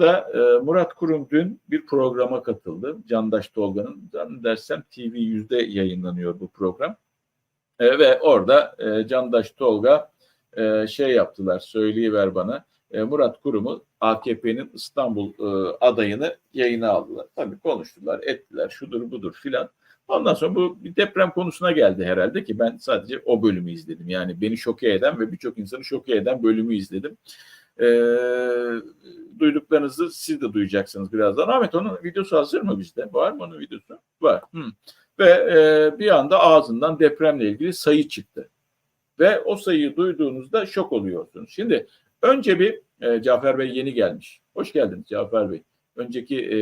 burada e, Murat Kurum dün bir programa katıldı. Candaş Tolga'nın. Zannedersem TV yüzde yayınlanıyor bu program. E, ve orada e, Candaş Tolga e, şey yaptılar, söyleyiver bana. E, Murat Kurum'u AKP'nin İstanbul e, adayını yayına aldılar. Tabii konuştular, ettiler, şudur budur filan. Ondan sonra bu bir deprem konusuna geldi herhalde ki ben sadece o bölümü izledim. Yani beni şoke eden ve birçok insanı şoke eden bölümü izledim. E, duyduklarınızı siz de duyacaksınız birazdan. Ahmet onun videosu hazır mı bizde? Var mı onun videosu? Var. Hı. Ve e, bir anda ağzından depremle ilgili sayı çıktı. Ve o sayıyı duyduğunuzda şok oluyorsunuz. Şimdi önce bir e, Cafer Bey yeni gelmiş. Hoş geldiniz Cafer Bey. Önceki e,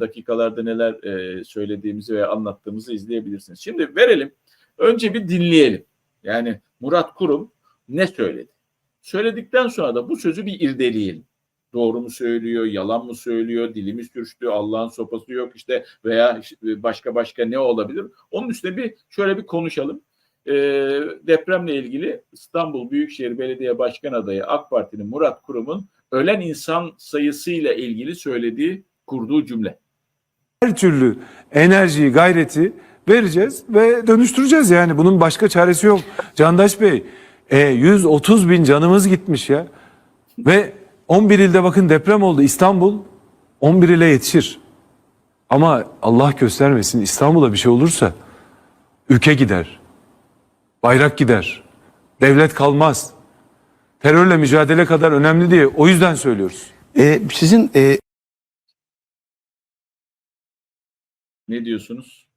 dakikalarda neler e, söylediğimizi veya anlattığımızı izleyebilirsiniz. Şimdi verelim. Önce bir dinleyelim. Yani Murat Kurum ne söyledi? Söyledikten sonra da bu sözü bir irdeleyelim. Doğru mu söylüyor, yalan mı söylüyor, dilimiz sürçtü, Allah'ın sopası yok işte veya işte başka başka ne olabilir? Onun üstüne bir şöyle bir konuşalım. E, depremle ilgili İstanbul Büyükşehir Belediye Başkan adayı AK Parti'nin Murat Kurum'un ölen insan sayısıyla ilgili söylediği, kurduğu cümle. her türlü enerjiyi, gayreti vereceğiz ve dönüştüreceğiz yani. Bunun başka çaresi yok. Candaş Bey, e, 130 bin canımız gitmiş ya. Ve 11 ilde bakın deprem oldu. İstanbul 11 ile yetişir. Ama Allah göstermesin İstanbul'a bir şey olursa ülke gider. Bayrak gider. Devlet kalmaz. Terörle mücadele kadar önemli diye o yüzden söylüyoruz. Ee, sizin e, Ne diyorsunuz?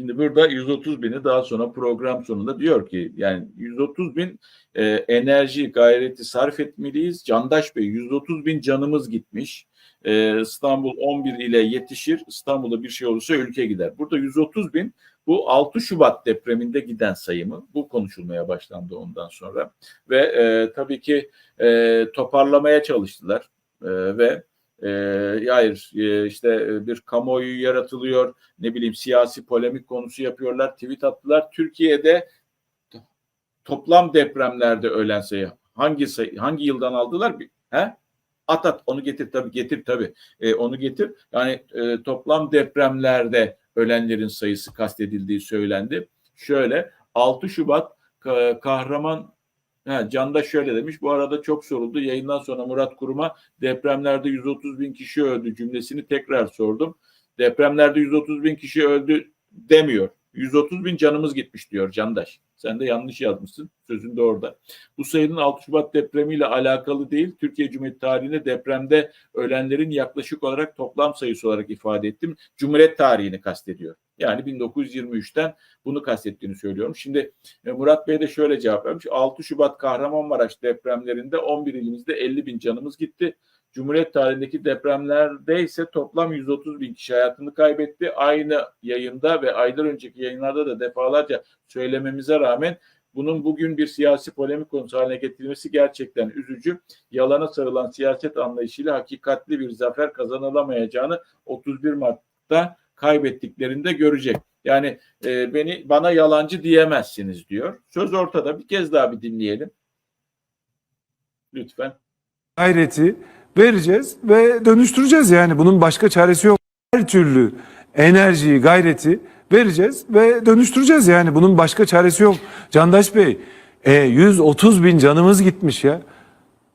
Şimdi burada 130 bini daha sonra program sonunda diyor ki yani 130 bin e, enerji gayreti sarf etmeliyiz. Candaş Bey 130 bin canımız gitmiş. E, İstanbul 11 ile yetişir. İstanbul'da bir şey olursa ülke gider. Burada 130 bin bu 6 Şubat depreminde giden sayımı. Bu konuşulmaya başlandı ondan sonra. Ve e, tabii ki e, toparlamaya çalıştılar. E, ve e, hayır e, işte e, bir kamuoyu yaratılıyor ne bileyim siyasi polemik konusu yapıyorlar tweet attılar. Türkiye'de toplam depremlerde ölen sayı hangi sayı hangi yıldan aldılar? He? At at onu getir tabii getir tabii. E, onu getir. Yani e, toplam depremlerde ölenlerin sayısı kastedildiği söylendi. Şöyle 6 Şubat Ka- Kahraman Ha, Can da şöyle demiş. Bu arada çok soruldu. Yayından sonra Murat Kurum'a depremlerde 130 bin kişi öldü cümlesini tekrar sordum. Depremlerde 130 bin kişi öldü demiyor. 130 bin canımız gitmiş diyor Candaş. Sen de yanlış yazmışsın. Sözün de orada. Bu sayının 6 Şubat depremiyle alakalı değil. Türkiye Cumhuriyeti tarihinde depremde ölenlerin yaklaşık olarak toplam sayısı olarak ifade ettim. Cumhuriyet tarihini kastediyor. Yani 1923'ten bunu kastettiğini söylüyorum. Şimdi e, Murat Bey de şöyle cevap vermiş. 6 Şubat Kahramanmaraş depremlerinde 11 ilimizde 50 bin canımız gitti. Cumhuriyet tarihindeki depremlerde ise toplam 130 bin kişi hayatını kaybetti. Aynı yayında ve aylar önceki yayınlarda da defalarca söylememize rağmen bunun bugün bir siyasi polemik konusu haline getirilmesi gerçekten üzücü. Yalana sarılan siyaset anlayışıyla hakikatli bir zafer kazanılamayacağını 31 Mart'ta kaybettiklerinde görecek. Yani e, beni bana yalancı diyemezsiniz diyor. Söz ortada. Bir kez daha bir dinleyelim. Lütfen. gayreti vereceğiz ve dönüştüreceğiz yani. Bunun başka çaresi yok. Her türlü enerjiyi, gayreti vereceğiz ve dönüştüreceğiz yani. Bunun başka çaresi yok. Candaş Bey, e, 130 bin canımız gitmiş ya.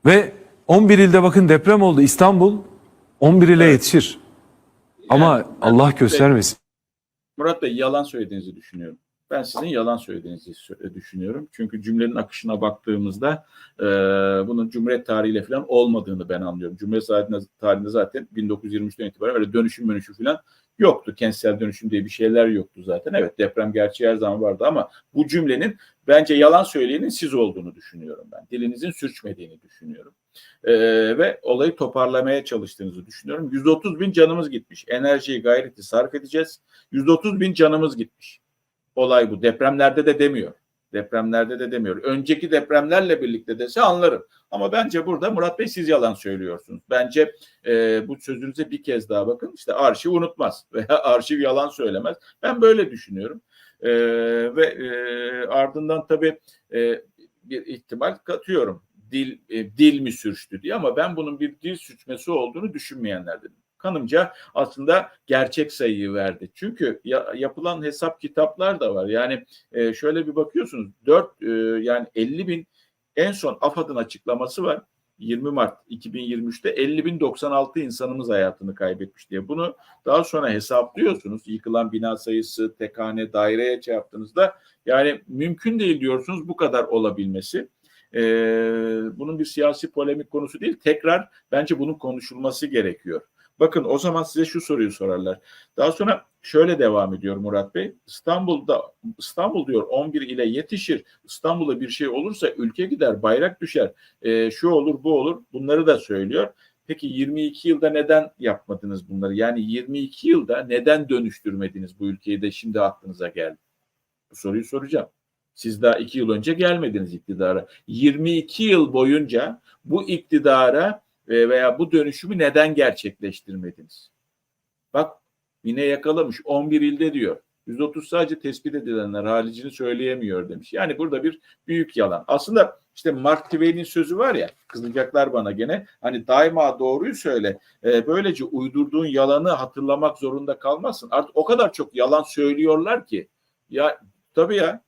Ve 11 ilde bakın deprem oldu. İstanbul 11 ile yetişir. Ama Allah göstermesin. Murat Bey yalan söylediğinizi düşünüyorum. Ben sizin yalan söylediğinizi sö- düşünüyorum. Çünkü cümlenin akışına baktığımızda e, bunun Cumhuriyet tarihiyle falan olmadığını ben anlıyorum. Cumhuriyet tarihinde, tarihinde zaten 1923'ten itibaren öyle dönüşüm dönüşü falan yoktu. Kentsel dönüşüm diye bir şeyler yoktu zaten. Evet deprem gerçeği her zaman vardı ama bu cümlenin bence yalan söyleyenin siz olduğunu düşünüyorum ben. Dilinizin sürçmediğini düşünüyorum. E, ve olayı toparlamaya çalıştığınızı düşünüyorum. 130 bin canımız gitmiş. Enerjiyi gayreti sarf edeceğiz. 130 bin canımız gitmiş. Olay bu. Depremlerde de demiyor. Depremlerde de demiyor. Önceki depremlerle birlikte dese anlarım. Ama bence burada Murat Bey siz yalan söylüyorsunuz. Bence e, bu sözünüze bir kez daha bakın. İşte arşiv unutmaz veya arşiv yalan söylemez. Ben böyle düşünüyorum. E, ve e, ardından tabii e, bir ihtimal katıyorum. dil e, dil mi sürçtü diye ama ben bunun bir dil sürçmesi olduğunu düşünmeyenlerdenim. Kanımca aslında gerçek sayıyı verdi. Çünkü ya, yapılan hesap kitaplar da var. Yani e, şöyle bir bakıyorsunuz 4 e, yani 50 bin en son AFAD'ın açıklaması var. 20 Mart 2023'te 50.096 insanımız hayatını kaybetmiş diye. Bunu daha sonra hesaplıyorsunuz. Yıkılan bina sayısı, tekhane, daireye şey yaptığınızda yani mümkün değil diyorsunuz bu kadar olabilmesi. Ee, bunun bir siyasi polemik konusu değil. Tekrar bence bunun konuşulması gerekiyor. Bakın o zaman size şu soruyu sorarlar. Daha sonra şöyle devam ediyor Murat Bey. İstanbul'da İstanbul diyor 11 ile yetişir. İstanbul'da bir şey olursa ülke gider, bayrak düşer. Ee, şu olur, bu olur. Bunları da söylüyor. Peki 22 yılda neden yapmadınız bunları? Yani 22 yılda neden dönüştürmediniz bu ülkeyi de şimdi aklınıza geldi? Bu soruyu soracağım. Siz daha iki yıl önce gelmediniz iktidara. 22 yıl boyunca bu iktidara e, veya bu dönüşümü neden gerçekleştirmediniz? Bak yine yakalamış 11 ilde diyor. 130 sadece tespit edilenler haricini söyleyemiyor demiş. Yani burada bir büyük yalan. Aslında işte Mark Twain'in sözü var ya kızacaklar bana gene hani daima doğruyu söyle. E, böylece uydurduğun yalanı hatırlamak zorunda kalmazsın. Artık o kadar çok yalan söylüyorlar ki ya tabii ya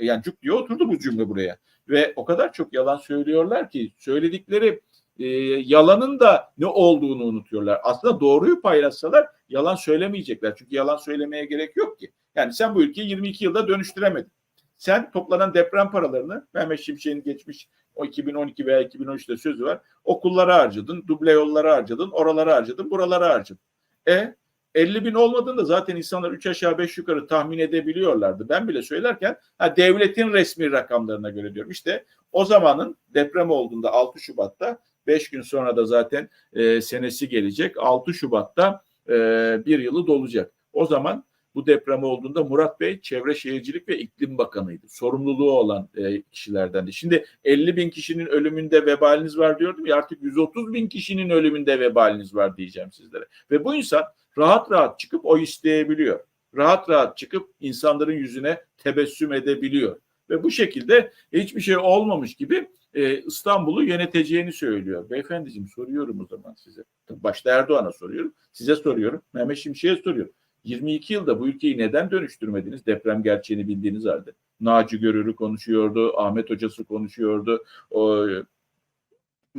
yani cuk diye oturdu bu cümle buraya. Ve o kadar çok yalan söylüyorlar ki söyledikleri e, yalanın da ne olduğunu unutuyorlar. Aslında doğruyu paylaşsalar yalan söylemeyecekler. Çünkü yalan söylemeye gerek yok ki. Yani sen bu ülkeyi 22 yılda dönüştüremedin. Sen toplanan deprem paralarını Mehmet Şimşek'in geçmiş o 2012 veya 2013'te sözü var. Okullara harcadın, duble yollara harcadın, oralara harcadın, buralara harcadın. E 50 bin olmadığında zaten insanlar 3 aşağı 5 yukarı tahmin edebiliyorlardı. Ben bile söylerken ha, devletin resmi rakamlarına göre diyorum. İşte o zamanın deprem olduğunda 6 Şubat'ta 5 gün sonra da zaten e, senesi gelecek. 6 Şubat'ta e, bir yılı dolacak. O zaman bu deprem olduğunda Murat Bey Çevre Şehircilik ve İklim Bakanıydı. Sorumluluğu olan e, kişilerdendi. Şimdi 50 bin kişinin ölümünde vebaliniz var diyordum ya artık 130 bin kişinin ölümünde vebaliniz var diyeceğim sizlere. Ve bu insan rahat rahat çıkıp o isteyebiliyor. Rahat rahat çıkıp insanların yüzüne tebessüm edebiliyor. Ve bu şekilde hiçbir şey olmamış gibi e, İstanbul'u yöneteceğini söylüyor. Beyefendiciğim soruyorum o zaman size. Başta Erdoğan'a soruyorum. Size soruyorum. Mehmet Şimşek'e soruyorum. 22 yılda bu ülkeyi neden dönüştürmediniz deprem gerçeğini bildiğiniz halde? Naci Görür'ü konuşuyordu, Ahmet Hocası konuşuyordu, o,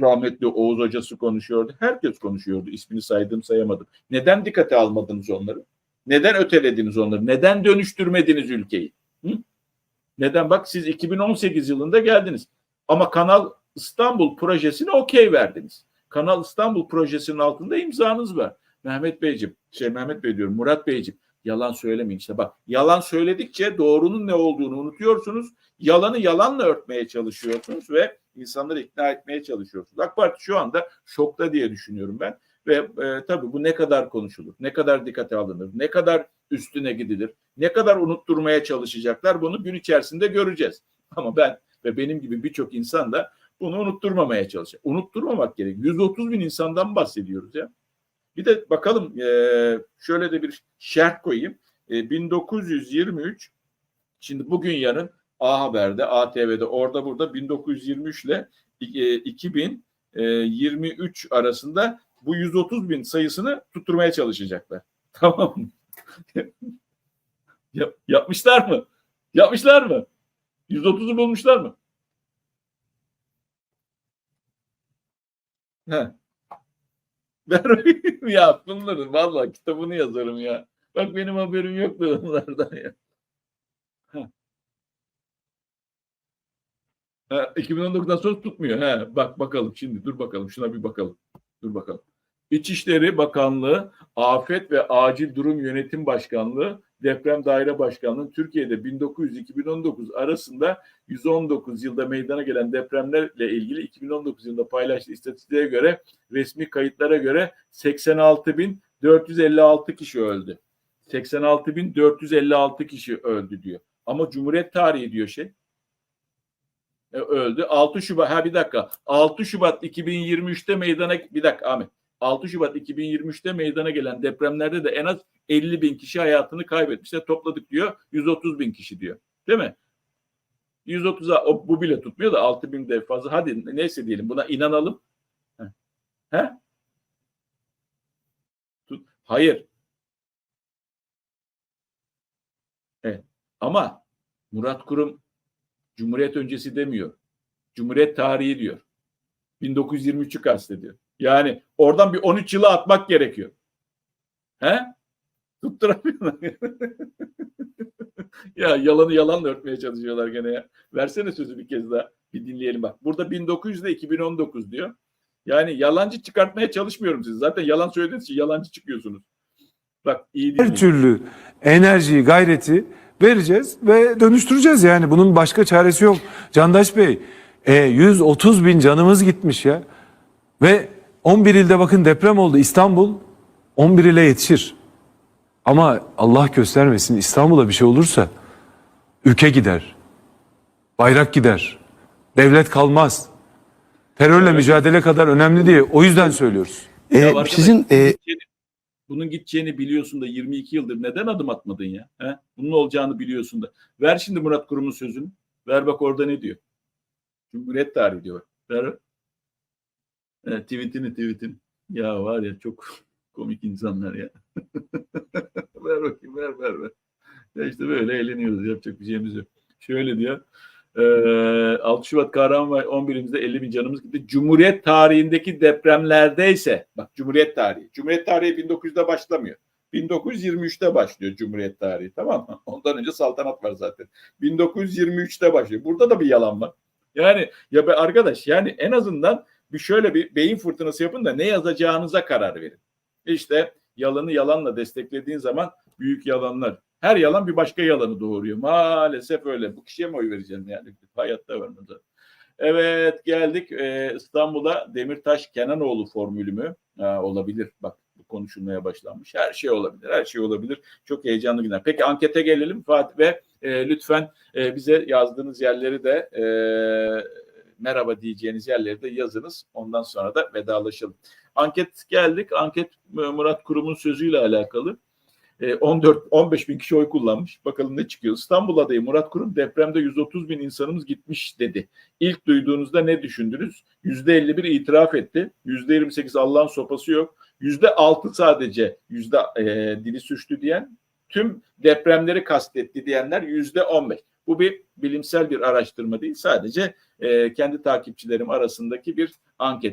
rahmetli Oğuz Hocası konuşuyordu. Herkes konuşuyordu. İsmini saydım sayamadım. Neden dikkate almadınız onları? Neden ötelediniz onları? Neden dönüştürmediniz ülkeyi? Hı? Neden? Bak siz 2018 yılında geldiniz. Ama Kanal İstanbul projesine okey verdiniz. Kanal İstanbul projesinin altında imzanız var. Mehmet Beyciğim, şey Mehmet Bey diyorum, Murat Beyciğim yalan söylemeyin işte bak. Yalan söyledikçe doğrunun ne olduğunu unutuyorsunuz. Yalanı yalanla örtmeye çalışıyorsunuz ve insanları ikna etmeye çalışıyorsunuz. AK Parti şu anda şokta diye düşünüyorum ben. Ve e, tabii bu ne kadar konuşulur, ne kadar dikkate alınır, ne kadar üstüne gidilir, ne kadar unutturmaya çalışacaklar bunu gün içerisinde göreceğiz. Ama ben ve benim gibi birçok insan da bunu unutturmamaya çalışacak. Unutturmamak gerek. 130 bin insandan bahsediyoruz ya. Bir de bakalım e, şöyle de bir şerh koyayım. E, 1923 şimdi bugün yarın A Haber'de, ATV'de, orada burada 1923 ile e, 2023 arasında bu 130 bin sayısını tutturmaya çalışacaklar. Tamam mı? Yap, yapmışlar mı? Yapmışlar mı? 130'u bulmuşlar mı? He. Ben ya bunların vallahi kitabını yazarım ya. Bak benim haberim yoktu onlardan ya. Ha. Ha, 2019'dan sonra tutmuyor. He, bak bakalım şimdi dur bakalım şuna bir bakalım. Dur bakalım. İçişleri Bakanlığı, Afet ve Acil Durum Yönetim Başkanlığı, Deprem Daire Başkanlığı Türkiye'de 1900-2019 arasında 119 yılda meydana gelen depremlerle ilgili 2019 yılında paylaştığı istatistiğe göre resmi kayıtlara göre 86.456 kişi öldü. 86.456 kişi öldü diyor. Ama Cumhuriyet tarihi diyor şey. E, öldü. 6 Şubat ha bir dakika. 6 Şubat 2023'te meydana bir dakika Ahmet. 6 Şubat 2023'te meydana gelen depremlerde de en az 50 bin kişi hayatını kaybetmişler. Topladık diyor 130 bin kişi diyor. Değil mi? 130'a o, bu bile tutmuyor da 6000 de fazla. Hadi neyse diyelim buna inanalım. He? Tut. Hayır. Evet. Ama Murat Kurum Cumhuriyet öncesi demiyor. Cumhuriyet tarihi diyor. 1923'ü kastediyor. Yani oradan bir 13 yılı atmak gerekiyor. He? Tutturamıyorlar. ya yalanı yalanla örtmeye çalışıyorlar gene ya. Versene sözü bir kez daha. Bir dinleyelim bak. Burada 1900 ile 2019 diyor. Yani yalancı çıkartmaya çalışmıyorum siz. Zaten yalan söylediğiniz için yalancı çıkıyorsunuz. Bak iyi Her dinleyin. türlü enerjiyi, gayreti vereceğiz ve dönüştüreceğiz yani. Bunun başka çaresi yok. Candaş Bey, e, 130 bin canımız gitmiş ya. Ve 11 ilde bakın deprem oldu. İstanbul 11 ile yetişir. Ama Allah göstermesin İstanbul'a bir şey olursa ülke gider. Bayrak gider. Devlet kalmaz. Terörle mücadele kadar önemli diye o yüzden söylüyoruz. Ee, arkadaş, sizin bunun e, bunun gideceğini biliyorsun da 22 yıldır neden adım atmadın ya? He? Bunun olacağını biliyorsun da. Ver şimdi Murat Kurum'un sözünü. Ver bak orada ne diyor. Cumhuriyet tarihi diyor. Ver. Evet, tweetini tweetini. Ya var ya çok komik insanlar ya. ver bakayım ver ver ver. Ya işte böyle eğleniyoruz. Yapacak bir şeyimiz yok. Şöyle diyor. Ee, 6 Şubat Kahramanmaraş 11'imizde 50 bin canımız gitti. Cumhuriyet tarihindeki depremlerdeyse bak Cumhuriyet tarihi. Cumhuriyet tarihi 1900'de başlamıyor. 1923'te başlıyor Cumhuriyet tarihi tamam mı? Ondan önce saltanat var zaten. 1923'te başlıyor. Burada da bir yalan var. Yani ya be arkadaş yani en azından bir şöyle bir beyin fırtınası yapın da ne yazacağınıza karar verin. İşte yalanı yalanla desteklediğin zaman büyük yalanlar. Her yalan bir başka yalanı doğuruyor. Maalesef öyle. Bu kişiye mi oy vereceğim yani? Hayatta vermem. Evet geldik Ee, İstanbul'a Demirtaş Kenanoğlu formülü mü? Ha, olabilir. Bak bu konuşulmaya başlanmış. Her şey olabilir. Her şey olabilir. Çok heyecanlı günler. Peki ankete gelelim Fatih ve e, lütfen e, bize yazdığınız yerleri de e, merhaba diyeceğiniz yerleri de yazınız. Ondan sonra da vedalaşalım. Anket geldik. Anket e, Murat Kurum'un sözüyle alakalı. E, 14 15 bin kişi oy kullanmış. Bakalım ne çıkıyor. İstanbul adayı Murat Kurum depremde 130 bin insanımız gitmiş dedi. İlk duyduğunuzda ne düşündünüz? %51 itiraf etti. %28 Allah'ın sopası yok. %6 sadece yüzde e, dili suçlu diyen tüm depremleri kastetti diyenler %15. Bu bir bilimsel bir araştırma değil. Sadece e, kendi takipçilerim arasındaki bir anket.